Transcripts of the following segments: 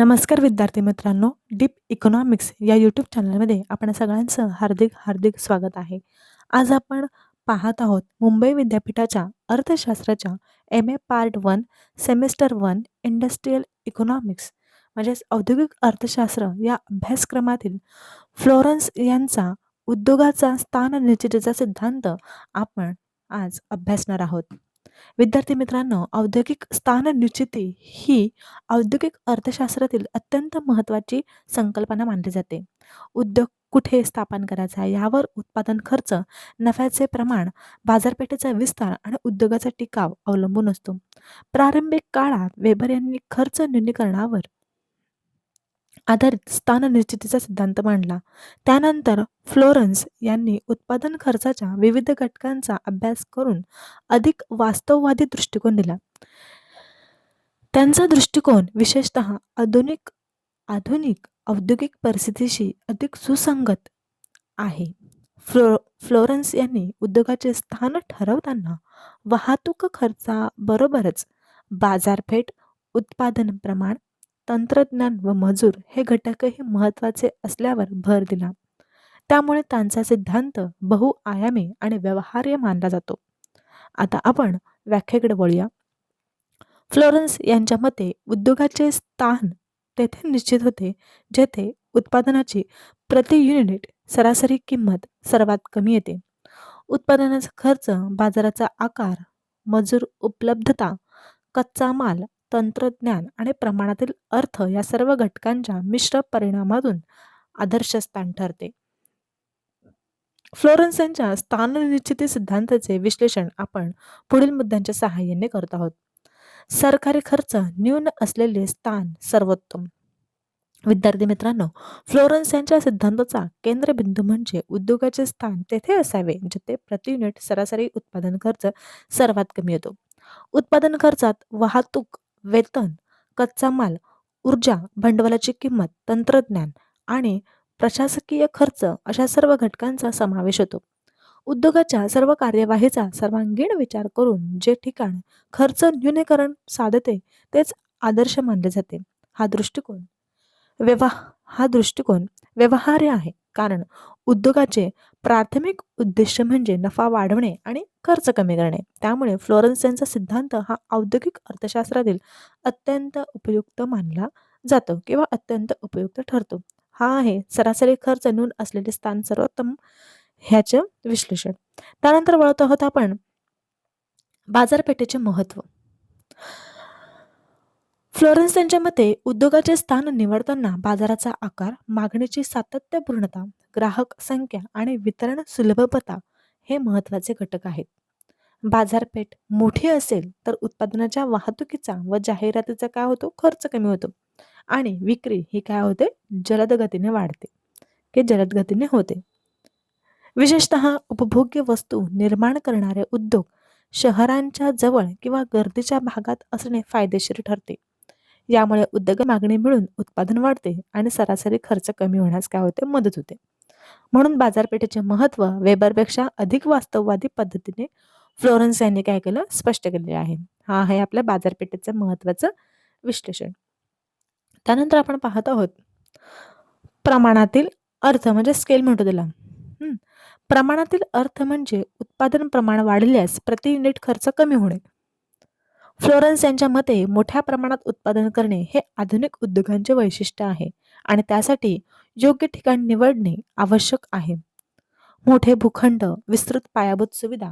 नमस्कार विद्यार्थी मित्रांनो डीप इकॉनॉमिक्स या यूट्यूब चॅनलमध्ये आपण सगळ्यांचं हार्दिक हार्दिक स्वागत आहे. आज आपण पाहत आहोत मुंबई विद्यापीठाच्या अर्थशास्त्राच्या M A part one semester one industrial economics म्हणजेच औद्योगिक अर्थशास्त्र या अभ्यासक्रमातील फ्लोरन्स यांचा उद्योगाचा स्थान निश्चितीचा सिद्धांत आपण आज अभ्यासणार आहोत. विद्यार्थी मित्रांनो औद्योगिक स्थान निश्चिती ही औद्योगिक अर्थशास्त्रातील अत्यंत महत्त्वाची संकल्पना मानली जाते. उद्योग कुठे स्थापन करायचा यावर उत्पादन खर्च नफ्याचे प्रमाण बाजारपेठेचा विस्तार आणि उद्योगाचा टिकाव अवलंबून असतो. प्रारंभिक काळात वेबर यांनी खर्च न्यूनीकरणावर आधारित स्थान निश्चितीचा सिद्धांत मांडला. त्यानंतर फ्लोरन्स यांनी उत्पादन खर्चाच्या विविध घटकांचा अभ्यास करून अधिक वास्तववादी दृष्टिकोन दिला. त्यांचा दृष्टिकोन विशेषत आधुनिक आधुनिक औद्योगिक परिस्थितीशी अधिक सुसंगत आहे. फ्लो फ्लोरन्स यांनी उद्योगाचे स्थान ठरवताना वाहतूक खर्चाबरोबरच बाजारपेठ उत्पादन प्रमाण तंत्रज्ञान व मजूर हे घटकही महत्त्वाचे असल्यावर भर दिला. त्यामुळे त्यांचा सिद्धांत बहुआयामी आणि व्यवहार्य मानला जातो. आता आपण व्याख्येकडे वळूया. फ्लोरन्स यांच्या मते उद्योगाचे स्थान तेथे निश्चित होते जेथे उत्पादनाची प्रति युनिट सरासरी किंमत सर्वात कमी येते. उत्पादनाचा खर्च बाजाराचा आकार मजूर उपलब्धता कच्चा माल तंत्रज्ञान आणि प्रमाणातील अर्थ या सर्व घटकांच्या मिश्र परिणामातून आदर्श स्थान ठरते. फ्लोरन्स यांच्या स्थाननिश्चिती सिद्धांताचे विश्लेषण आपण पुढील मुद्द्यांच्या सहाय्याने करत आहोत. सरकारी खर्च न्यून असलेले स्थान सर्वोत्तम. विद्यार्थी मित्रांनो फ्लोरन्स यांच्या सिद्धांताचा केंद्रबिंदू म्हणजे उद्योगाचे स्थान तेथे असावे जिथे प्रति युनिट सरासरी उत्पादन खर्च सर्वात कमी येतो उत्पादन खर्चात वाहतूक वेतन कच्चा माल ऊर्जा भांडवलाची किंमत तंत्रज्ञान आणि प्रशासकीय खर्च अशा सर्व घटकांचा समावेश होतो. उद्योगाच्या सर्व कार्यवाहीचा सर्वांगीण विचार करून जे ठिकाण खर्च न्यूनीकरण साधते तेच आदर्श मानले जाते. हा दृष्टिकोन व्यवहा हा दृष्टिकोन व्यवहार्य आहे कारण उद्योगाचे प्राथमिक उद्देश म्हणजे नफा वाढवणे आणि खर्च कमी करणे. त्यामुळे फ्लोरन्स यांचा सिद्धांत हा औद्योगिक अर्थशास्त्रातील अत्यंत उपयुक्त मानला जातो किंवा अत्यंत उपयुक्त ठरतो. हा आहे सरासरी खर्च नून असलेले स्थान सर्वोत्तम ह्याचं विश्लेषण. त्यानंतर वळत आहोत आपण बाजारपेठेचे महत्त्व. फ्लोरन्स यांच्या मते उद्योगाचे स्थान निवडताना बाजाराचा आकार मागणीची सातत्यपूर्णता ग्राहक संख्या आणि वितरण सुलभता हे महत्त्वाचे घटक आहेत. बाजारपेठ मोठी असेल तर उत्पादनाच्या वाहतुकीचा व जाहिरातीचा काय होतो? खर्च कमी होतो. आणि विक्री ही काय होते? जलद गतीने वाढते. की जलद गतीने होते. विशेषत उपभोग्य वस्तू निर्माण करणारे उद्योग शहरांच्या जवळ किंवा गर्दीच्या भागात असणे फायदेशीर ठरते. यामुळे उद्योग मागणी मिळून उत्पादन वाढते आणि सरासरी खर्च कमी होण्यास काय होते? मदत होते. म्हणून बाजारपेठेचे महत्त्व वेबरपेक्षा अधिक वास्तववादी पद्धतीने फ्लोरन्स यांनी काय केलं? स्पष्ट केलेले आहे. हा आहे आपल्या बाजारपेठेचं महत्त्वाचं विश्लेषण. त्यानंतर आपण पाहत आहोत प्रमाणातील अर्थ म्हणजे स्केल म्हणतो त्याला. प्रमाणातील अर्थ म्हणजे उत्पादन प्रमाण वाढल्यास प्रति युनिट खर्च कमी होणे. फ्लोरन्स यांच्या मते मोठ्या प्रमाणात उत्पादन करणे हे आधुनिक उद्योगांचे वैशिष्ट्य आहे आणि त्यासाठी योग्य ठिकाण निवडणे आवश्यक आहे. मोठे भूखंड विस्तृत पायाभूत सुविधा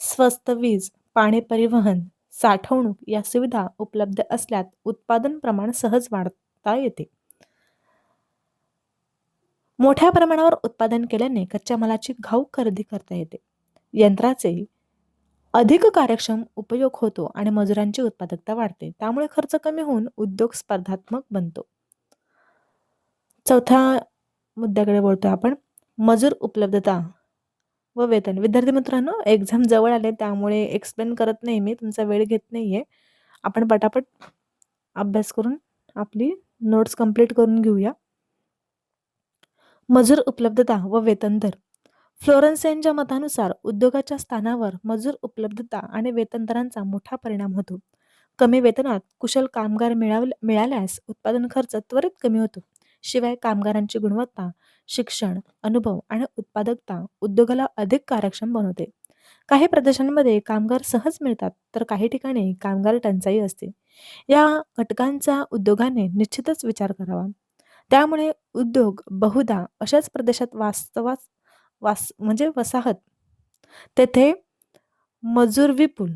स्वस्त वीज पाणी परिवहन साठवणूक या सुविधा उपलब्ध असल्यात उत्पादन प्रमाण सहज वाढता येते. मोठ्या प्रमाणावर उत्पादन केल्याने कच्च्या मालाची घाऊक खरेदी करता येते. यंत्राचे अधिक कार्यक्षम उपयोग होतो आणि मजुरांची उत्पादकता वाढते. त्यामुळे खर्च कमी होऊन उद्योग स्पर्धात्मक बनतो. चौथ्या मुद्द्याकडे बोलतो आपण. मजूर उपलब्धता व वेतन. विद्यार्थी मित्रांनो एक्झाम जवळ आले त्यामुळे एक्सप्लेन करत नाही मी तुमचा वेळ घेत नाही आहे आपण पटापट अभ्यास करून आपली नोट्स कंप्लीट करून घेऊया. मजूर उपलब्धता व वेतन दर. फ्लोरन्स यांच्या मतानुसार उद्योगाच्या स्थानावर मजूर उपलब्धता आणि वेतन दरांचा मोठा परिणाम होतो. कमी वेतनात कुशल कामगार मिळाव मिळाल्यास उत्पादन खर्च त्वरित कमी होतो. शिवाय कामगारांची गुणवत्ता शिक्षण अनुभव आणि उत्पादकता उद्योगाला अधिक कार्यक्षम बनवते. काही प्रदेशांमध्ये कामगार सहज मिळतात तर काही ठिकाणी कामगार टंचाई असते. या घटकांचा उद्योगाने निश्चितच विचार करावा. त्यामुळे उद्योग बहुधा अशाच प्रदेशात वास्तवास वास म्हणजे वसाहत. तेथे मजूर विपुल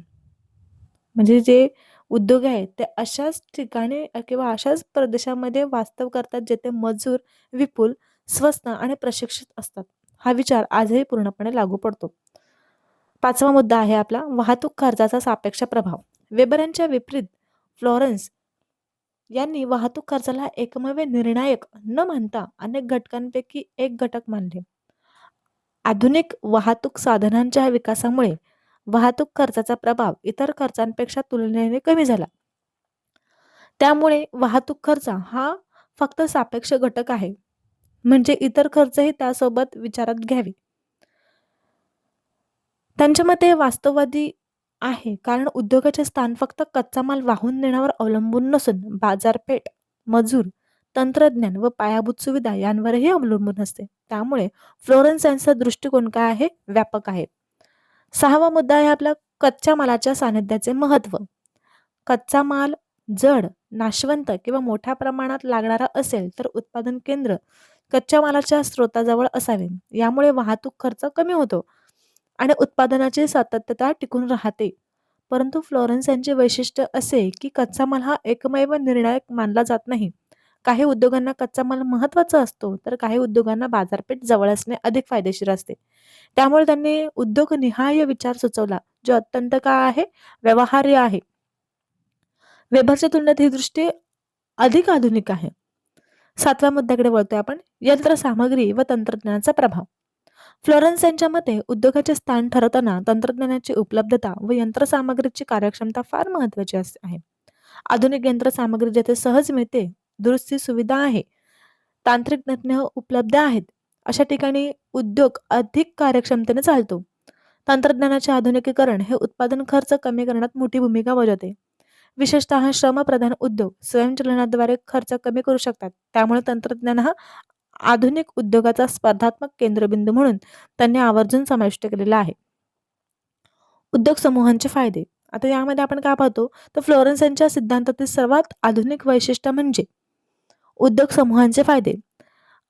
म्हणजे जे उद्योग आहेत ते अशाच ठिकाणी किंवा अशाच प्रदेशामध्ये वास्तव करतात जेथे मजूर विपुल स्वस्त आणि प्रशिक्षित असतात. हा विचार आजही पूर्णपणे लागू पडतो. पाचवा मुद्दा आहे आपला वाहतूक खर्चाचा सापेक्ष प्रभाव. वेबरांच्या विपरीत फ्लॉरन्स यांनी वाहतूक खर्चाला एकमेव निर्णायक न मानता अनेक घटकांपैकी एक घटक मानले. आधुनिक वाहतूक साधनांच्या विकासामुळे वाहतूक खर्चाचा प्रभाव इतर खर्चांपेक्षा तुलनेने कमी झाला. त्यामुळे वाहतूक खर्च हा फक्त सापेक्ष घटक आहे. म्हणजे इतर खर्चही त्यासोबत विचारात घ्यावे. त्यांच्या मते वास्तववादी आहे कारण उद्योगाचे स्थान फक्त कच्चा माल वाहून नेण्यावर अवलंबून नसून बाजारपेठ मजूर तंत्रज्ञान व पायाभूत सुविधा यांवरही अवलंबून असते. त्यामुळे फ्लोरन्स यांचा दृष्टिकोन काय आहे? व्यापक आहे. सहावा मुद्दा आहे आपला कच्च्या मालाच्या सानिध्याचे महत्त्व कच्चा माल जड नाशवंत किंवा मोठ्या प्रमाणात लागणारा असेल तर उत्पादन केंद्र कच्च्या मालाच्या स्रोताजवळ असावे. यामुळे वाहतूक खर्च कमी होतो आणि उत्पादनाची सातत्यता टिकून राहते. परंतु फ्लोरन्स यांचे वैशिष्ट्य असे की कच्चा माल हा एकमेव निर्णायक मानला जात नाही. काही उद्योगांना कच्चा माल महत्त्वाचा असतो तर काही उद्योगांना बाजारपेठ जवळ असणे अधिक फायदेशीर असते. त्यामुळे त्यांनी उद्योगनिहाय विचार सुचवला जो अत्यंत काय आहे व्यवहार्य आहे. वेबरच्या तुलनेत ही दृष्टी अधिक आधुनिक आहे. सातव्या मुद्द्याकडे वळतोय आपण यंत्रसामग्री व तंत्रज्ञानाचा प्रभाव. फ्लोरन्स यांच्या मते उद्योगाचे स्थान ठरवताना तंत्रज्ञानाची उपलब्धता व यंत्रसामग्रीची कार्यक्षमता फार महत्वाची आहे. आधुनिक यंत्रसामग्री जेथे सहज मिळते दुरुस्ती सुविधा आहे. तांत्रिक तज्ञ उपलब्ध आहेत. अशा ठिकाणी उद्योग अधिक कार्यक्षमतेने चालतो. तंत्रज्ञानाचे आधुनिकीकरण हे उत्पादन खर्च कमी करण्यात मोठी भूमिका बजावते. विशेषतः श्रमप्रधान उद्योग स्वयंचलनाद्वारे खर्च कमी करू शकतात. त्यामुळे तंत्रज्ञान हा आधुनिक उद्योगाचा स्पर्धात्मक केंद्रबिंदू म्हणून त्यांनी आवर्जून समाविष्ट केलेला आहे. उद्योग समूहांचे फायदे. आता यामध्ये आपण काय पाहतो? तर फ्लोरन्स यांच्या सिद्धांतातील सर्वात आधुनिक वैशिष्ट्य म्हणजे उद्योग समूहांचे फायदे.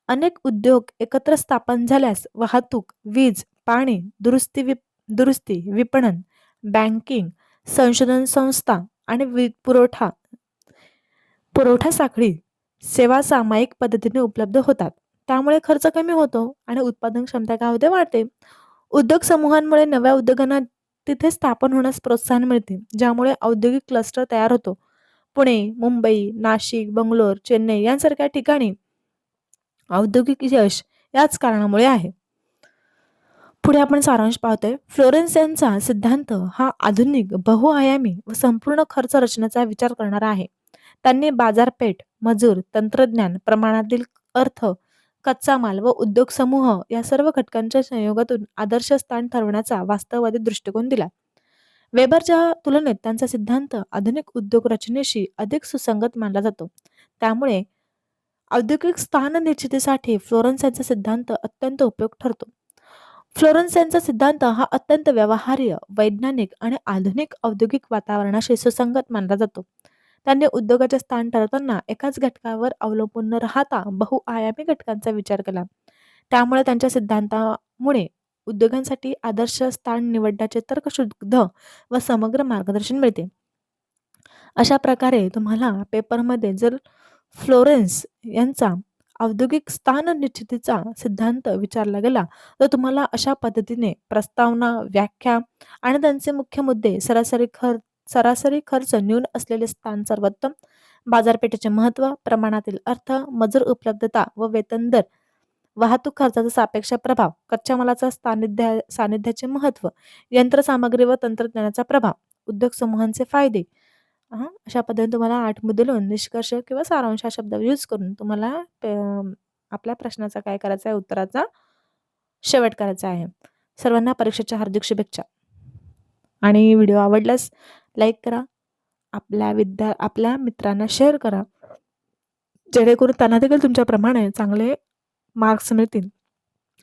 अनेक उद्योग एकत्र स्थापन झाल्यास वाहतूक वीज पाणी दुरुस्ती विप दुरुस्ती विपणन बँकिंग संशोधन संस्था आणि पुरवठा पुरवठा साखळी सेवा सामायिक पद्धतीने उपलब्ध होतात. त्यामुळे खर्च कमी होतो आणि उत्पादन क्षमता काय होते वाढते. उद्योग समूहांमुळे नव्या उद्योगांना तिथे स्थापन होण्यास प्रोत्साहन मिळते ज्यामुळे औद्योगिक क्लस्टर तयार होतो. पुणे मुंबई नाशिक बंगलोर चेन्नई यांसारख्या ठिकाणी औद्योगिक यश याच कारणामुळे आहे. पुढे आपण सारांश पाहतोय. फ्लोरेन्स यांचा सिद्धांत हा आधुनिक बहुआयामी व संपूर्ण खर्च रचनेचा विचार करणारा आहे. त्यांनी बाजारपेठ मजूर तंत्रज्ञान प्रमाणातील अर्थ कच्चा माल व उद्योग समूह या सर्व घटकांच्या संयोगातून आदर्श स्थान ठरवण्याचा वास्तववादी दृष्टिकोन दिला. वेबरच्या तुलनेत त्यांचा सिद्धांत आधुनिक उद्योग रचनेशी अधिक सुसंगत मानला जातो. त्यामुळे औद्योगिक स्थान निश्चितीसाठी फ्लोरन्स यांचा सिद्धांत अत्यंत उपयोग ठरतो. फ्लोरन्स यांचा सिद्धांत हा अत्यंत व्यवहार्य वैज्ञानिक आणि आधुनिक औद्योगिक वातावरणाशी सुसंगत मानला जातो. त्यांनी उद्योगाचे स्थान ठरवताना एकाच घटकावर अवलंबून न राहता बहुआयामी घटकांचा विचार केला. त्यामुळे त्यांच्या सिद्धांतामुळे उद्योगांसाठी आदर्श स्थान निवडण्याचे तर्कशुद्ध व समग्र मार्गदर्शन मिळते. अशा प्रकारे तुम्हाला पेपरमध्ये जर फ्लोरेन्स यांचा औद्योगिक स्थान निश्चितीचा सिद्धांत विचारला गेला तर तुम्हाला अशा पद्धतीने प्रस्तावना व्याख्या आणि त्यांचे मुख्य मुद्दे सरासरी खर्च सरासरी खर्च न्यून असलेले स्थान सर्वोत्तम बाजारपेठेचे महत्त्व प्रमाणातील अर्थ मजूर उपलब्धता व वेतन दर वाहतूक खर्चाचा सापेक्ष प्रभाव कच्च्या मालाचा सानिध्या सानिध्याचे महत्त्व यंत्रसामग्री व तंत्रज्ञानाचा प्रभाव उद्योग समूहांचे फायदे. हा अशा पद्धतीने तुम्हाला आठ मुद्दे लिहून निष्कर्ष किंवा सारांश हा शब्द यूज करून तुम्हाला आपल्या प्रश्नाचा काय करायचा आहे उत्तराचा शेवट करायचा आहे. सर्वांना परीक्षेच्या हार्दिक शुभेच्छा. आणि व्हिडिओ आवडल्यास लाईक करा आपल्या विद्या आपल्या मित्रांना शेअर करा. जेणेकरून त्यांना देखील तुमच्याप्रमाणे चांगले मार्क्स मिळतील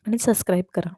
आणि सबस्क्राईब करा.